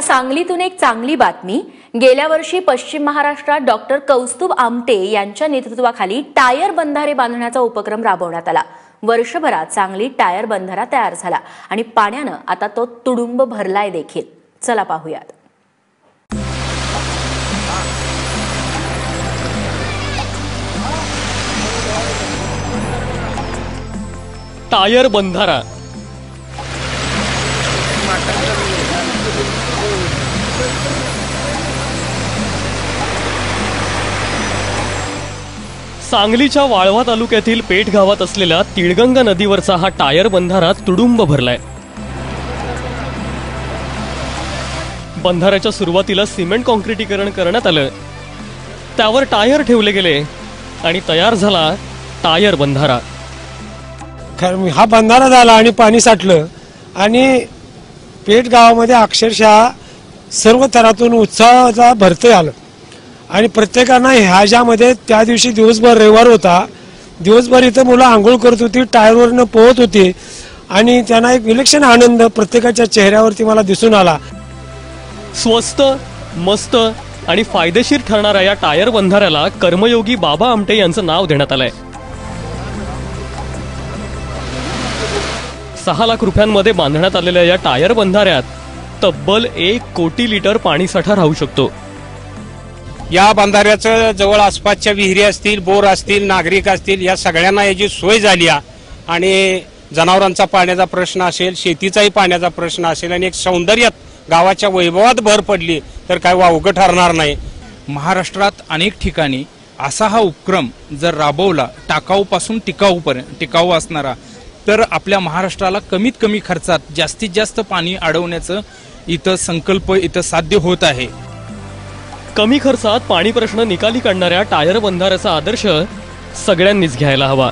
आता सांगलीतून एक चांगली बातमी. गेल्या वर्षी पश्चिम महाराष्ट्रात डॉक्टर कौस्तुभ आमटे यांच्या नेतृत्वाखाली टायर बंधारे बांधण्याचा उपक्रम राबवण्यात आला. वर्षभरात सांगली टायर बंधारा तयार झाला आणि पाण्यानं आता तो तुडुंब भरलाय देखील. चला पाहूयात. टायर बंधारा. सांगलीच्या वाळवा तालुक्यातील पेठ गावात असलेल्या तिळगंगा नदीवरचा हा टायर बंधारा तुडुंब भरलाय. बंधाऱ्याच्या सुरुवातीला सिमेंट कॉन्क्रिटीकरण करण्यात आलं. त्यावर टायर ठेवले गेले आणि तयार झाला टायर बंधारा. हा बंधारा झाला आणि पाणी साठलं आणि पेठ गावामध्ये अक्षरशः सर्व थरातून उत्साहाचा भरते आलं. आणि प्रत्येकानं ह्याच्यामध्ये त्या दिवशी दिवसभर रविवार होता दिवसभर इथं मुलं आंघोळ करत होती टायरवरनं पोहत होती आणि त्यांना एक विलक्षण आनंद प्रत्येकाच्या चेहऱ्यावरती मला दिसून आला. स्वस्त मस्त आणि फायदेशीर ठरणाऱ्या या टायर बंधाऱ्याला कर्मयोगी बाबा आमटे यांचं नाव देण्यात आलंय. सहा लाख रुपयांमध्ये बांधण्यात आलेल्या या टायर बंधाऱ्यात तब्बल एक कोटी लिटर पाणीसाठा राहू शकतो. या बंधाऱ्याचं जवळ आसपासच्या विहिरी असतील बोर असतील नागरिक असतील या सगळ्यांना याची सोय झाली आहे. आणि जनावरांचा पाण्याचा प्रश्न असेल शेतीचाही पाण्याचा प्रश्न असेल आणि एक सौंदर्यात गावाच्या वैभवात भर पडली तर काय वावगं ठरणार नाही. महाराष्ट्रात अनेक ठिकाणी असा हा उपक्रम जर राबवला टाकाऊपासून टिकाऊपर्यंत टिकाऊ असणारा तर आपल्या महाराष्ट्राला कमीत कमी खर्चात जास्तीत जास्त पाणी अडवण्याचं इथं संकल्प इथं साध्य होत आहे. कमी खर्चात पाणी प्रश्न निकाली काढणाऱ्या टायर बंधाऱ्याचा आदर्श सगळ्यांनीच घ्यायला हवा.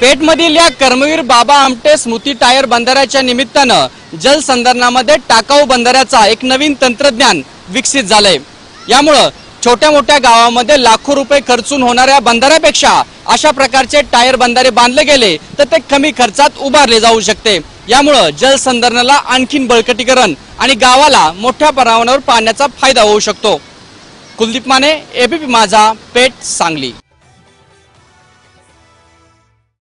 पेठमधील या कर्मवीर बाबा आमटे स्मृती टायर बंधाऱ्याच्या निमित्तानं जलसंधारणामध्ये टाकाऊ बंधाऱ्याचा एक नवीन तंत्रज्ञान विकसित झालंय. यामुळं छोट्या मोठ्या गावामध्ये लाखो रुपये खर्चून होणाऱ्या बंधाऱ्यापेक्षा अशा प्रकारचे टायर बंधारे बांधले गेले तर ते कमी खर्चात उभारले जाऊ शकते. यामुळं जलसंधारणाला आणखीन बळकटीकरण आणि गावाला मोठ्या प्रमाणावर पाण्याचा फायदा होऊ शकतो. कुलदीप माने एबीपी माझा पेठ सांगली.